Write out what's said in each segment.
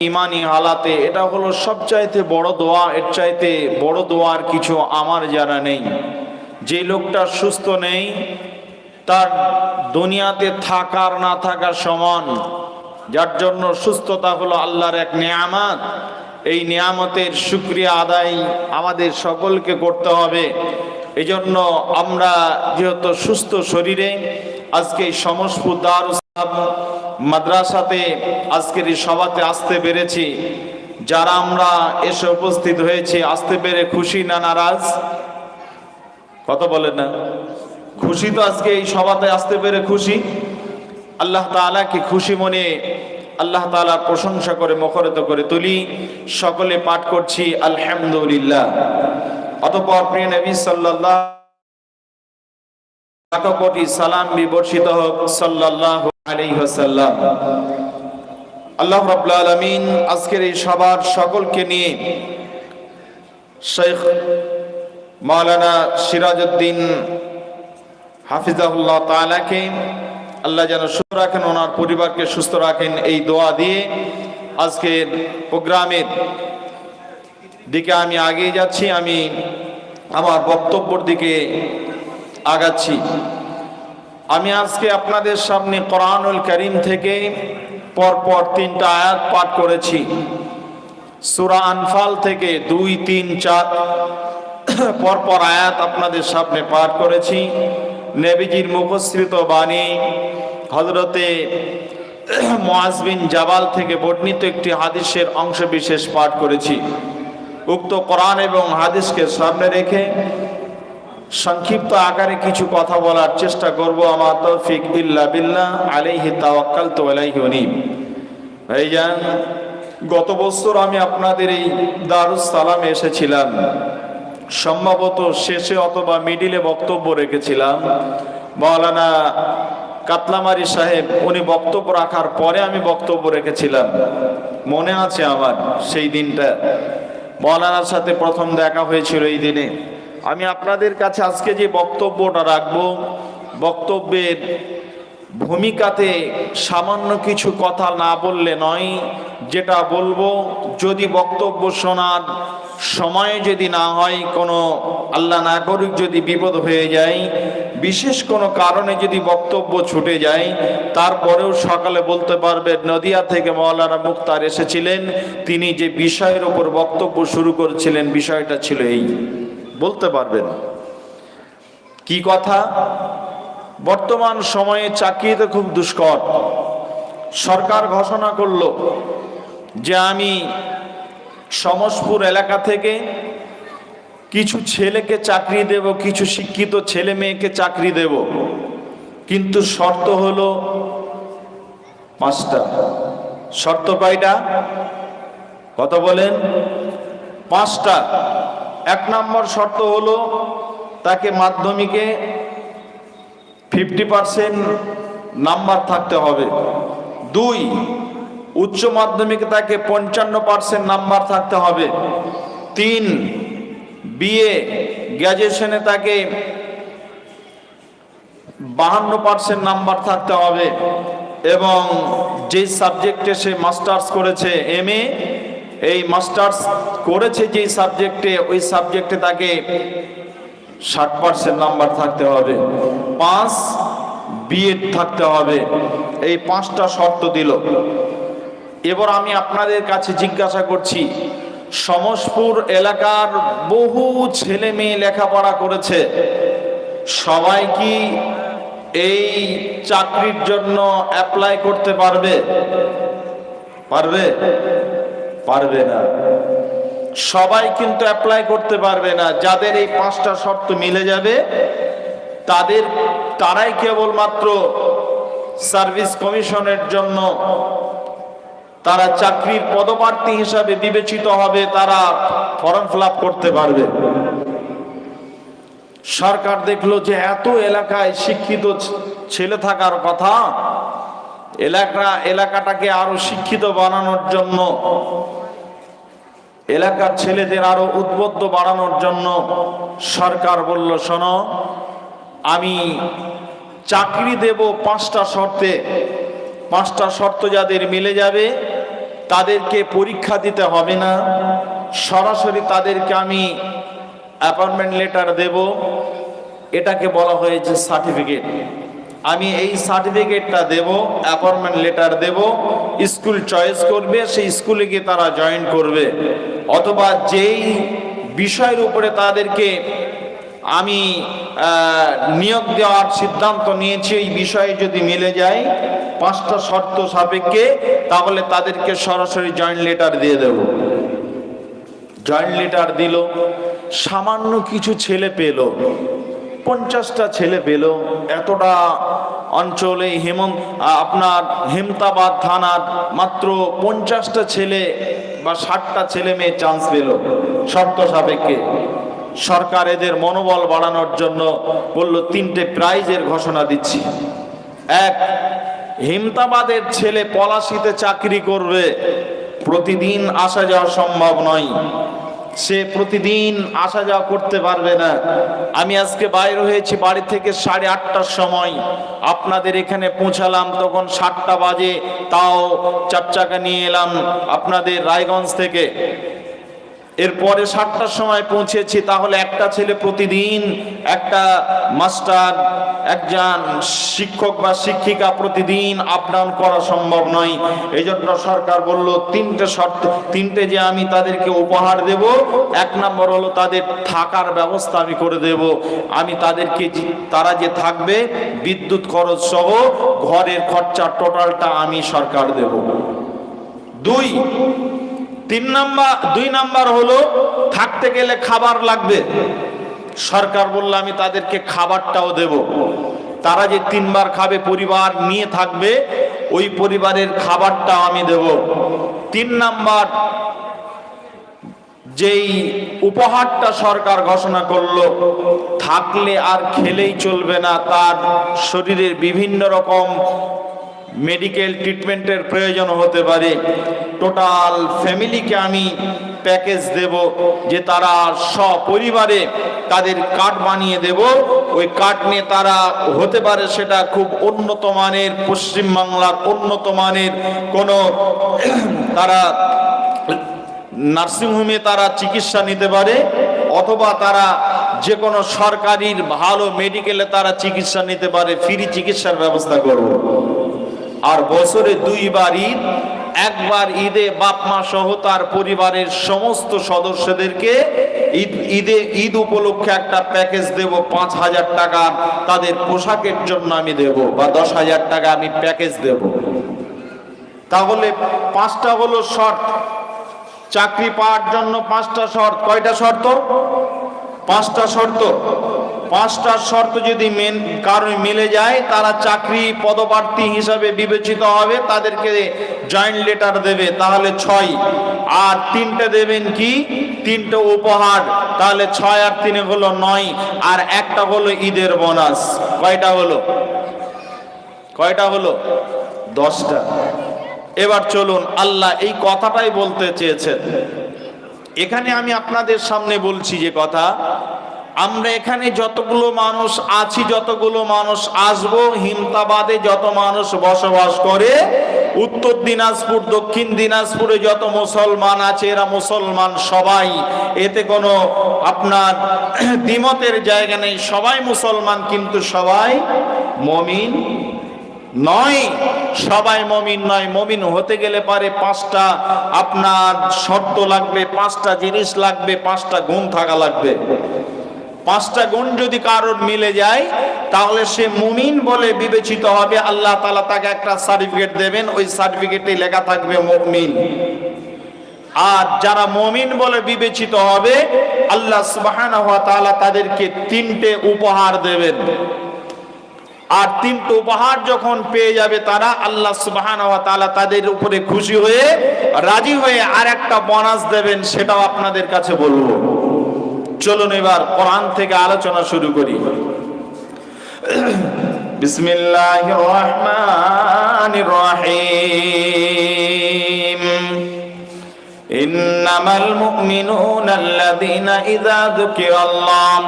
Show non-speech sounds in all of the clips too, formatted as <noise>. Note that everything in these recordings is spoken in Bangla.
ইমানি হালাতে, এটা হলো সবচাইতে বড় দোয়া, এর চাইতে বড় দোয়ার কিছু আমার জানা নেই। যে লোকটা সুস্থ নেই, তার দুনিয়াতে থাকার না থাকার সমান, যার জন্য সুস্থতা হলো আল্লাহর এক নিয়ামত। এই নিয়ামতের শুক্রিয়া আদায় আমাদের সকলকে করতে হবে। এই জন্য আমরা যেহেতু সুস্থ শরীরে, আজকে সমস্ত দারুস মাদ্রাসাতে আজকের এই সভাতে আসতে পেরেছি। যারা আমরা এসে উপস্থিত হয়েছি, আসতে পেরে খুশি না নারাজ? কত বলেন না। খুশি তো আজকে এই সভাতে আসতে পেরে খুশি? আল্লাহ তাআলাকে খুশি মনে আল্লাহ তাআলার প্রশংসা করে, মুখরিত করে তুলি। সকলে পাঠ করছি, আলহামদুলিল্লাহ। অতঃপর প্রিয় নবী সাল্লাল্লাহু লাখো কোটি সালাম বিবর্ষিত হোক, সাল্লাল্লাহু আল্লাহ রাব্বুল আলামিন আজকের এই সবার সকলকে নিয়ে শেখ মাওলানা সিরাজউদ্দিন হাফিজাহুল্লাহ তাআলাকে আল্লাহ যেন সুস্থ রাখেন, ওনার পরিবারকে সুস্থ রাখেন এই দোয়া দিয়ে আজকের প্রোগ্রামের দিকে আমি আগিয়ে যাচ্ছি, আমি আমার বক্তব্যের দিকে আগাচ্ছি। আমি আজকে আপনাদের সামনে কোরআনুল করিম থেকে পরপর তিনটা আয়াত পাঠ করেছি। সুরা আনফাল থেকে দুই, তিন, চার পরপর আয়াত আপনাদের সামনে পাঠ করেছি। নেবিজির মুখশ্রিত বাণী হজরতে মোয়াজবিন জাবাল থেকে বর্ণিত একটি হাদিসের অংশ বিশেষ পাঠ করেছি। উক্ত কোরআন এবং হাদিসকে সামনে রেখে সংক্ষিপ্ত আকারে কিছু কথা বলার চেষ্টা করব। আমার তৌফিক ইল্লা বিল্লাহ, আলাইহি তাওয়াক্কালতু আলাইহি উনীব। ভাইজান, গত বছর আমি আপনাদের এই দারুস সালামে এসেছিলাম। সম্ভবত শেষে অথবা মিডিলে বক্তব্য রেখেছিলাম। মৌলানা কাতলামারি সাহেব, উনি বক্তব্য রাখার পরে আমি বক্তব্য রেখেছিলাম। মনে আছে আমার সেই দিনটা। মৌলানার সাথে প্রথম দেখা হয়েছিল এই দিনে। আমি আপনাদের কাছে আজকে যে বক্তব্যটা রাখব, বক্তব্যের ভূমিকাতে সামান্য কিছু কথা না বললে নয়, যেটা বলব, যদি বক্তব্য শোনার সময়ে যদি না হয়, কোনো আল্লাহ নাগরিক যদি বিপদ হয়ে যায়, বিশেষ কোনো কারণে যদি বক্তব্য ছুটে যায়, তারপরেও সকালে বলতে পারবে, নদিয়া থেকে মৌলানা মুক্তার এসেছিলেন, তিনি যে বিষয়ের ওপর বক্তব্য শুরু করেছিলেন, বিষয়টা ছিল এই। বলতে পারবেন। কি কথা? বর্তমান সময়ে চাকরিতে খুব দুষ্কর। সরকার ঘোষণা করল যে আমি সমসপুর এলাকা থেকে কিছু ছেলেকে চাকরি দেব, কিছু শিক্ষিত ছেলে মেয়েকে চাকরি দেব। কিন্তু শর্ত হলো পাঁচটা। শর্ত কয়টা? কত বলেন? পাঁচটা। নম্বর শর্ত হলো তাকে মাধ্যমিকে ফিফটি পার্সেন্ট নাম্বার থাকতে হবে। দুই, উচ্চ মাধ্যমিকে তাকে পঞ্চান্ন পার্সেন্ট নাম্বার থাকতে হবে। তিন, বিএ গ্র্যাজুয়েশনে তাকে বাহান্ন পার্সেন্ট নাম্বার থাকতে হবে এবং যে সাবজেক্টে সে মাস্টার্স করেছে, এম এই মাস্টার্স করেছে যেই সাবজেক্টে, ওই সাবজেক্টে তাকে ষাট পার্সেন্ট নাম্বার থাকতে হবে। পাঁচ বিএড থাকতে হবে। এই পাঁচটা শর্ত দিল। এবার আমি আপনাদের কাছে জিজ্ঞাসা করছি, সমসপুর এলাকার বহু ছেলে মেয়ে লেখাপড়া করেছে। সবাই কি এই চাকরির জন্য অ্যাপ্লাই করতে পারবে? পারবে? পারবে না। সবাই কিন্তু অ্যাপ্লাই করতে পারবে না। যাদের এই পাঁচটা শর্ত মিলে যাবে, তাদের, তারাই কেবলমাত্র সার্ভিস কমিশনের জন্য তারা চাকরির পদপ্রার্থী হিসাবে বিবেচিত হবে, তারা ফর্ম ফিল করতে পারবে। সরকার দেখল যে এত এলাকায় শিক্ষিত ছেলে থাকার কথা, এলাকা, এলাকাটাকে আরও শিক্ষিত বানানোর জন্য এলাকার ছেলেদের আরও উদ্বুদ্ধ বাড়ানোর জন্য সরকার বলল, শোনো, আমি চাকরি দেব পাঁচটা শর্তে। পাঁচটা শর্ত যাদের মিলে যাবে, তাদেরকে পরীক্ষা দিতে হবে না। সরাসরি তাদেরকে আমি অ্যাপয়েন্টমেন্ট লেটার দেব। এটাকে বলা হয়েছে সার্টিফিকেট। আমি এই সার্টিফিকেটটা দেব অ্যাপয়েন্টমেন্ট লেটার দেব স্কুল চয়েস করবে, সেই স্কুলে গিয়ে তারা জয়েন করবে। অথবা যেই বিষয়ের উপরে তাদেরকে আমি নিয়োগ দেওয়ার সিদ্ধান্ত নিয়েছি, এই বিষয়ে যদি মিলে যায়, পাঁচটা শর্ত সাপেক্ষে, তাহলে তাদেরকে সরাসরি জয়েন্ট লেটার দিয়ে দেব। জয়েন্ট লেটার দিল, সামান্য কিছু ছেলে পেল পঞ্চাশটা ছেলে পেল। এতটা অঞ্চলে হেমন্ত, আপনার হেমতাবাদ থানার মাত্র পঞ্চাশটা ছেলে বা ষাটটা ছেলে মেয়ে চান্স পেল। শর্ত সাপেক্ষে। সরকার এদের মনোবল বাড়ানোর জন্য বলল, তিনটে প্রাইজের ঘোষণা দিচ্ছি। এক, হেমতাবাদের ছেলে পলাশিতে চাকরি করবে। প্রতিদিন আসা যাওয়া সম্ভব নয়। সে প্রতিদিন আসা যাওয়া করতে পারবে না। আমি আজকে বাইর হয়েছি বাড়ি থেকে সাড়ে আটটার সময়। আপনাদের এখানে পৌঁছালাম, তখন সাতটা বাজে, তাও চার চাকা নিয়ে এলাম আপনাদের রায়গঞ্জ থেকে। এরপরে সাতটার সময় পৌঁছেছি, তাহলে একটা ছেলে প্রতিদিন একটা মাস্টার, একজন শিক্ষক বা শিক্ষিকা প্রতিদিন আপ ডাউন করা সম্ভব নয়। এই জন্য সরকার বলল, তিনটে শর্ত, তিনটে যে আমি তাদেরকে উপহার দেব, এক নম্বর হলো তাদের থাকার ব্যবস্থা আমি করে দেব। আমি তাদেরকে তারা যে থাকবে, বিদ্যুৎ খরচ সহ ঘরের খরচা টোটালটা আমি সরকার দেব। দুই তিন নাম্বার, দুই নাম্বার হলো থাকতে গেলে খাবার লাগবে। সরকার বলল, আমি তাদেরকে খাবারটাও দেব। তারা যে তিনবার খাবে, পরিবার নিয়ে থাকবে, ওই পরিবারের খাবারটাও আমি দেব। তিন নাম্বার, যেই উপহারটা সরকার ঘোষণা করল, থাকলে আর খেলেই চলবে না। তার শরীরের বিভিন্ন রকম মেডিকেল ট্রিটমেন্টের প্রয়োজন হতে পারে। টোটাল ফ্যামিলিকে আমি প্যাকেজ দেব যে তারা সপরিবারে তাদের কার্ড বানিয়ে দেব। ওই কার্ড নিয়ে তারা হতে পারে সেটা খুব উন্নত মানের পশ্চিমবাংলার উন্নত মানের কোনো <clears throat> তারা নার্সিংহোমে তারা চিকিৎসা নিতে পারে, অথবা তারা যে কোনো সরকারির ভালো মেডিকেলে তারা চিকিৎসা নিতে পারে, ফ্রি চিকিৎসার ব্যবস্থা করব। আর বছরে দুইবার ঈদ একবার ঈদে বাপ মা সহ তার পরিবারের সমস্ত সদস্যদেরকে ঈদ, ঈদে, ঈদ উপলক্ষে একটা প্যাকেজ দেব, পাঁচ হাজার টাকা। তাদের পোশাকের জন্য আমি দেব, বা দশ হাজার টাকা আমি প্যাকেজ দেব। তাহলে পাঁচটা হলো শর্ত। চাকরি পাওয়ার জন্য পাঁচটা শর্ত। কয়টা শর্ত? পাঁচটা শর্ত। পাঁচটা শর্ত যদি মেন কারণে মিলে যায়, তারা চাকরি পদপ্রার্থী হিসাবে বিবেচিত হবে, তাদেরকে জয়েন্ট লেটার দেবে, তাহলে ছয়। আর তিনটে দেবেন কি? তিনটে উপহার, তাহলে ছয় আর তিনে হলো নয়। আর একটা হলো ঈদের বোনাস কয়টা হলো? কয়টা হলো? দশটা। এবার চলুন, আল্লাহ এই কথাটাই বলতে চেয়েছেন। এখানে আমি আপনাদের সামনে বলছি যে কথা আমরা এখানে যতগুলো মানুষ আছি, যতগুলো মানুষ আসব, হিমতাবাদে যত মানুষ বসবাস করে, উত্তর দিনাজপুর, দক্ষিণ দিনাজপুরে যত মুসলমান আছে, এরা মুসলমান সবাই। এতে কোনো আপনার দ্বিমতের জায়গা নেই। সবাই মুসলমান, কিন্তু সবাই মমিন নয়। সবাই মমিন নয়। মমিন হতে গেলে পারে পাঁচটা আপনার শর্ত লাগবে, পাঁচটা জিনিস লাগবে, পাঁচটা গুণ থাকা লাগবে। পাঁচটা গুণ যদি কারোর মিলে যায়, তাহলে সে মুমিন বলে বিবেচিত হবে। আল্লাহ তালা তাকে একটা সার্টিফিকেট দেবেন, ওই সার্টিফিকেটে লেখা থাকবে মুমিন। আর যারা মমিন বলে বিবেচিত হবে, আল্লাহ তাআলা তাদেরকে তিনটে উপহার দেবেন। আর তিনটে উপহার যখন পেয়ে যাবে তারা, আল্লাহ তাআলা তাদের উপরে খুশি হয়ে, রাজি হয়ে আর একটা বোনাস দেবেন, সেটাও আপনাদের কাছে বলব। চলুন এবার কোরআন থেকে আলোচনা শুরু করি। বিসমিল্লাহির রহমানির রহিম। ইন্নামাল মুমিনুনা আল্লাযীনা ইযা যুকিরাল্লাহ।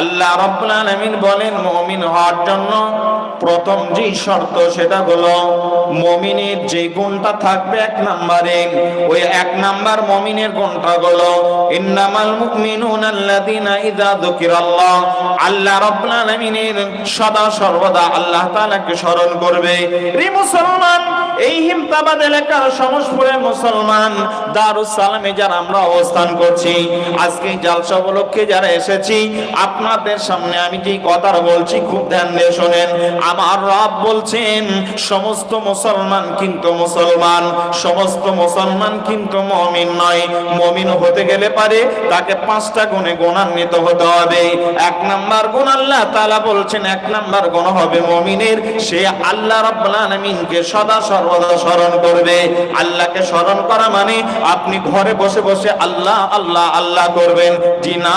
আল্লাহ রাব্বুল আলামিন বলেন, মুমিন হওয়ার জন্য প্রথম যে শর্ত সেটা হলো মমিনের যে গুণটা থাকবে এক নম্বরে, ওই এক নাম্বার মমিনের গুণটা হলো ইন্নামাল মুমিনুন আল্লাযীনা ইযা যুকিরাল্লাহ। আল্লাহ রাব্বুল আলামিনের সদা সর্বদা আল্লাহ তাআলাকে স্মরণ করবে। রে মুসলমান, এই হিমতাবাদ এলাকার সমসপুরে মুসলমান দারুস সালামে যারা আমরা অবস্থান করছি, আজকে জালসা উপলক্ষে যারা এসেছি, আপনাদের সামনে আমি যে কথা বলছি, খুব ধ্যান দিয়ে শোনেন। আমার রব বলছেন, সমস্ত মুসলমান কিন্তু মুসলমান, সমস্ত মুসলমান কিন্তু মমিন নয়। মমিন হতে গেলে পারে তাকে পাঁচটা গুণে গুণান্বিত হতে হবে। এক নাম্বার গুণ আল্লাহ তাআলা বলছেন, এক নাম্বার গুণ হবে মমিনের। সে আল্লাহ আলামিনকে সদা সর্বদা স্মরণ করবে। আল্লাহকে স্মরণ করা মানে আপনি ঘরে বসে বসে আল্লাহ আল্লাহ আল্লাহ করবেন। জি না।